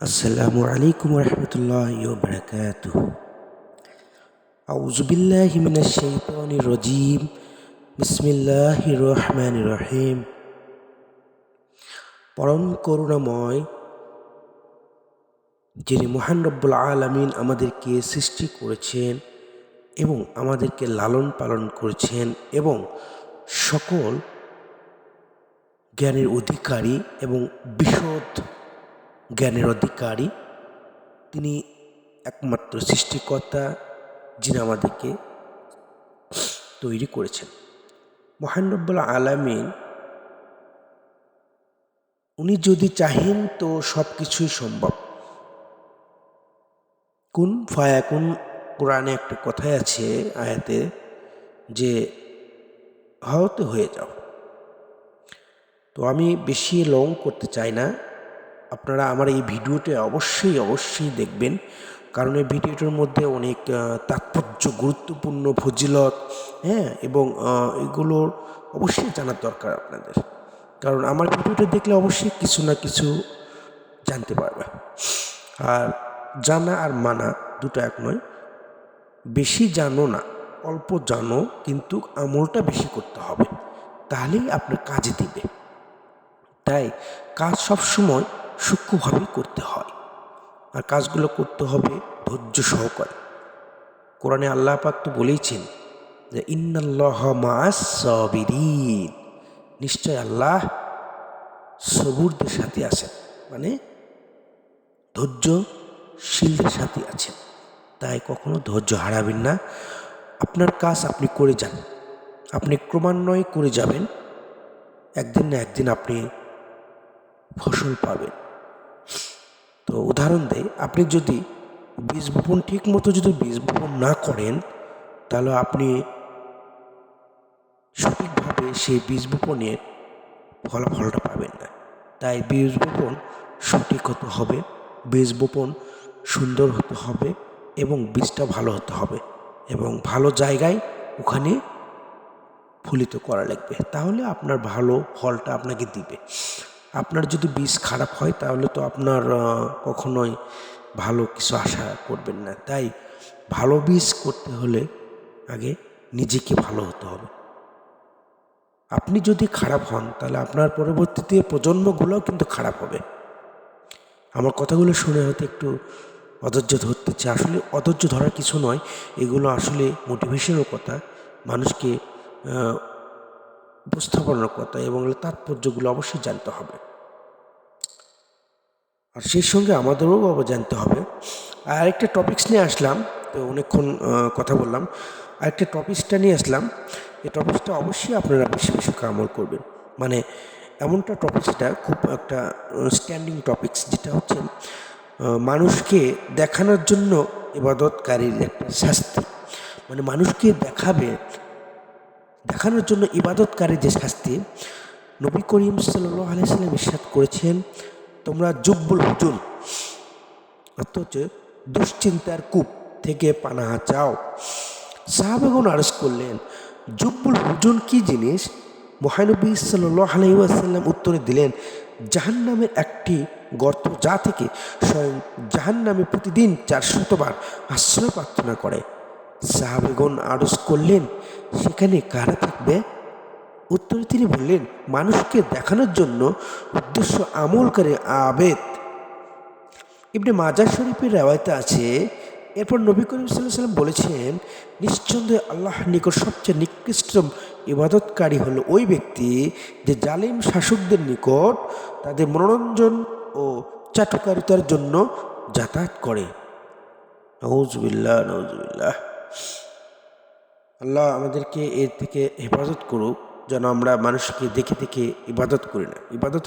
আসসালামু আলাইকুম রহমতুল্লাহ বরকাত আউজুবিল্লাহ মিনাশাইতানি রজিম। বিসমিল্লাহ রহমান রহিম। পরম করুণাময়, যিনি মহান রব্বুল আলমিন আমাদেরকে সৃষ্টি করেছেন এবং আমাদেরকে লালন পালন করেছেন এবং সকল জ্ঞানের অধিকারী এবং বিশদ জ্ঞানের অধিকারী। তিনি একমাত্র সৃষ্টিকর্তা, যিনি আমাদেরকে তৈরি করেছেন। মহানব্বুল আলামিন, উনি যদি চাহেন তো সব কিছুই সম্ভব। কোন ফায়া, কোন কোরআনে একটা কথাই আছে আয়াতে যে হয়তো হয়ে যাও। তো আমি বেশি লং করতে চাই না। আপনারা আমার এই ভিডিওটি অবশ্যই অবশ্যই দেখবেন। কারণ এই ভিডিওটার মধ্যে অনেক তাৎপর্য, গুরুত্বপূর্ণ ফজিলত হ্যাঁ এবং এগুলোর অবশ্যই জানার দরকার আপনাদের। কারণ আমার ভিডিওটা দেখলে অবশ্যই কিছু না কিছু জানতে পারবে। আর জানা আর মানা দুটো এক নয়। বেশি জানো না, অল্প জানো, কিন্তু আমলটা বেশি করতে হবে। তাহলেই আপনার কাজে দিবে। তাই কাজ সবসময় সূক্ষ্মভাবেই করতে হয়। আর কাজগুলো করতে হবে ধৈর্য সহকারে। কোরআনে আল্লাহ পাক তো বলেইছেন যে, ইন্নাল্লাহ মাসবিরিন নিশ্চয় আল্লাহ সবুরদের সাথে আছেন। মানে ধৈর্যশীলদের সাথে আছেন। তাই কখনো ধৈর্য হারাবেন না। আপনার কাজ আপনি করে যান। আপনি ক্রমান্বয়ে করে যাবেন। একদিন না একদিন আপনি ফসল পাবেন। তো উদাহরণ দেয় আপনি যদি বীজ বপন ঠিক মতো যদি বীজ বপন না করেন, তাহলে আপনি সঠিকভাবে সেই বীজ বপনের ফলাফলটা পাবেন না। তাই বীজ বপন সঠিক হতে হবে বীজ বপন সুন্দর হতে হবে এবং বীজটা ভালো হতে হবে এবং ভালো জায়গায় ওখানে ফলিত করা লাগবে। তাহলে আপনার ভালো ফলটা আপনাকে দিবে। আপনার যদি বীজ খারাপ হয়, তাহলে তো আপনার কখনোই ভালো কিছু আশা করবেন না। তাই ভালো বীজ করতে হলে আগে নিজেকে ভালো হতে হবে। আপনি যদি খারাপ হন, তাহলে আপনার পরবর্তীতে প্রজন্মগুলোও কিন্তু খারাপ হবে। আমার কথাগুলো শুনে হয়তো একটু অধৈর্য ধরতেছে আসলে অধৈর্য ধরার কিছু নয়, এগুলো আসলে মোটিভেশনের কথা, মানুষকে উপস্থাপনার কথা এবং তাৎপর্যগুলো অবশ্যই জানতে হবে। আর সেই সঙ্গে আমাদেরও বাবা জানতে হবে। আর আরেকটা টপিক্স নিয়ে আসলাম, তো অনেকক্ষণ কথা বললাম। আরেকটা টপিক্সটা নিয়ে আসলাম, এই টপিক্সটা অবশ্যই আপনারা বেশি বেশি আমল করবেন। মানে এমনটা টপিক্সটা খুব একটা স্ট্যান্ডিং টপিক্স যেটা হচ্ছে মানুষকে দেখানোর জন্য ইবাদতকারীর একটা শাস্তি। মানে মানুষকে দেখাবে, দেখানোর জন্য ইবাদতকারীর যে শাস্তি, নবী করিম সাল্লাহ আলাইসাল্লাম ইসাদ করেছেন তোমরা জুব্বুল হুজুন অর্থ হচ্ছে দুশ্চিন্তার কূপ থেকে পানাহা চাও। সাহাবেগুন আরজ করলেন, জুব্বুল হুজুন কি জিনিস? মহানবী সাল্লাহ আলহিউসাল্লাম উত্তরে দিলেন জাহান নামের একটি গর্ত যা থেকে স্বয়ং জাহান নামে প্রতিদিন চারশতবার আশ্রয় প্রার্থনা করে। সাহাবেগণ আরজ করলেন, সেখানে কারা থাকবে? উত্তরে তিনি বললেন, মানুষকে দেখানোর জন্য উদ্দেশ্য আমল করে আবেদ। ইবনে মাজার শরীফের রেওয়ায়তে আছে, এরপর নবী করিম সাল্লাহ সাল্লাম বলেছেন, নিঃসন্দেহে আল্লাহ নিকট সবচেয়ে নিকৃষ্ট ইবাদতকারী হলো ওই ব্যক্তি যে জালিম শাসকদের নিকট তাদের মনোরঞ্জন ও চাটুকারিতার জন্য যাতায়াত করে। নজবিল্লা নজবিল্লাহ আল্লাহ আমাদেরকে এর থেকে হেফাজত করুক। যেন আমরা মানুষকে দেখে দেখে ইবাদত করি না। ইবাদত